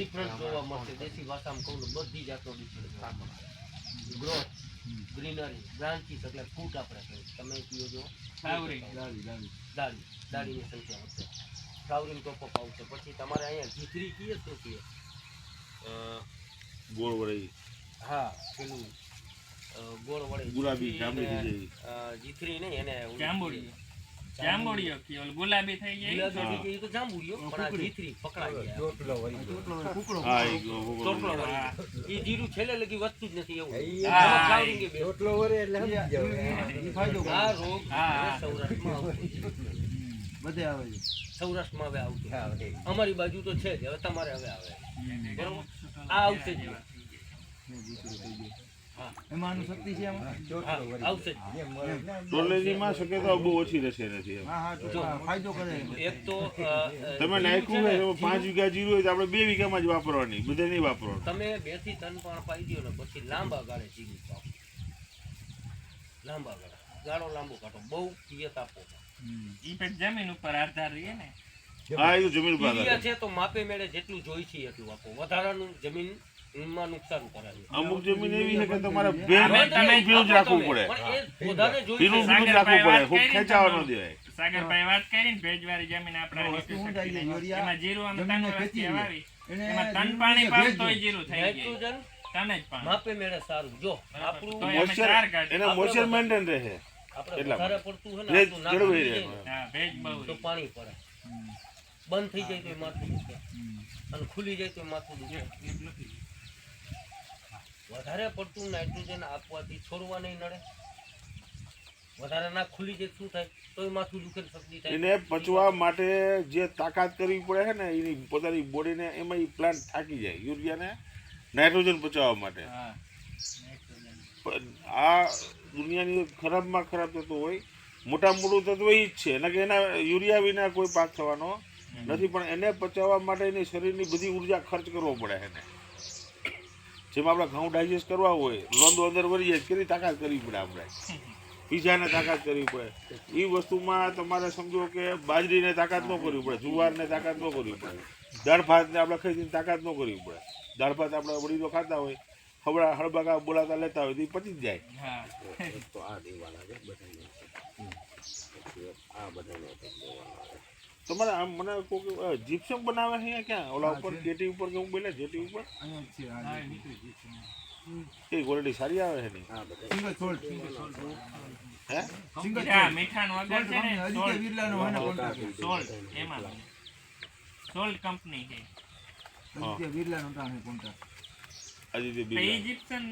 Difference જોવા મળશે. દેશી ભાષામાં કહું બધી જાતનો ડિફરન્સ ગ્રોથ ગ્રીનરી બ્રાન્ચીસ એટલે ફૂટ આપણે કહીએ. તમે કયો જો. દાળીની સંખ્યા આવશે ફ્લાવરિંગ ટોપ આવશે. પછી તમારે અહીંયા જીથરી કીએ શું કીએ? ગોળ વળી હા પેલું અ, ગોળ વડે. ગુલાબી, જીથરી જાંબલી જીથરી નહીં એને ઓલું જાંબુડિયો ગુલાબી થઈ જાય? ગુલાબી તો જાંબુડિયો પણ આ પકડાઈ ગયા. ચોટલો ઈ જીરું છેલ્લે લગી વધતું જ નથી એવું. હા, આમાં flowering એ બે. રોટલો વરે એટલે સમજી જાવ આ રોગ સૌરાષ્ટ્રમાં બધે આવે છે. સૌરાષ્ટ્રમાં હવે આવતો હા, છે. હવે. અમારી બાજુ તો છે જ હવે તમારે હવે આવે. બરોબર? આ આવશે જ એમાં શક્તિ છે આમાં હા, આવશે જ ટોલેજીમાં શક્યતાઓ બહુ ઓછી રહેશે નથી એમ. હા હા તો હા, ફાયદો કરે. એક તો અ, અ, તમે નાખ્યું હોય પાંચ વીઘા જીરું હોય તો આપણે બે વીઘામાં જ વાપરવાની બધે નહીં વાપરવાનું. તમે બેથી ત્રણ પણ પાઈ દો ને પછી લાંબા ગાળે જીરું પાઓ લાંબા ગાળે. ગાળો લાંબો કાઢો. બહુ પિયત આપો. જમીન ઉપર આધાર રહીએ ને. હા એ જમીન પર છે તો માપે મેળે જેટલું જોઈ છે એટલું આપો. વધારાનું જમીન માં નુકસાન કરાવે અમુક જમીન એવી છે કે તમારે ભેજ તમે ભીનું જ રાખવું પડે. છે. ભીનું જ રાખવું પડે. ખૂબ ખેંચાવા ન દેવાય. સાગરભાઈ વાત કરી ને ભેજવાળી જમીન આપણે એમાં જીરું અમે તન વસ્તી. એને એમાં તન પાણી પાસ તોય જીરું થઈ ગયું. તને જ પાણી. માપે મેળે સારું. જો આપણું તો એમાં મોઇશ્ચર ચાર કાઢી. એને મોઇશ્ચર મેન્ટેન રહે. એટલા વધારે પડતું છે ને ભેજ આપણું નાખી જળવાઈ રહે. હા ભેજ બહુ તો પાણી પડે. બંધ થઈ જાય તો માથું દુખે. અને ખુલી જાય તો માથું દુખે. વધારે પડતું નાઇટ્રોજન આપવાથી છોડવા નહીં નડે. વધારે ના ખુલી જાય શું થાય? તોય માથું દુખે ને થાય. એને પચવા માટે જે તાકાત કરવી પડે છે ને એની પોતાની બોડીને એમાં એ પ્લાન્ટ થાકી જાય યુરિયાને નાઇટ્રોજન પચાવવા માટે. હા પણ આ દુનિયાની ખરાબમાં ખરાબ થતું હોય મોટા મોટું તત્વ એ જ છે. એટલે કે એના યુરિયા વિના કોઈ પાક થવાનો નથી પણ એને પચાવવા માટે એની શરીરની બધી ઊર્જા ખર્ચ કરવો પડે એને. જેમ આપણે ઘઉં ડાયજેસ્ટ કરવા હોય લોંદો અંદર વળી જાય કેટલી તાકાત કરવી પડે આપણે? પીઝાને તાકાત કરવી પડે. એ વસ્તુમાં તમારે સમજો કે બાજરીને તાકાત ન કરવી પડે, જુવારને તાકાત ન કરવી પડે. દાળ ભાતને આપણે ખાઈ તાકાત ન કરવી પડે. દાળ ભાત આપણે વડીલો ખાતા હોય હબળા હળબકા બોલાતા લેતા હોય તો એ પચી જ જાય. હા. તમારે આમ મને કોક જીપ્સમ બનાવે છે અહીંયા ક્યાં? ઓલા ઉપર જેટી ઉપર કે હું બોલે જેટી ઉપર? છે આ છે. એ ક્વોલિટી સારી આવે છે ની? હે સિંગલ હા, વગર છે ને સોલ્ટ. આદિત્ય હોય સોલ્ટ એમાં. સોલ્ટ કંપની છે. આદિત્ય તાણે કોન્ટ્રાક્ટ. આજે તે તો બિલ ઇજિપ્શિયન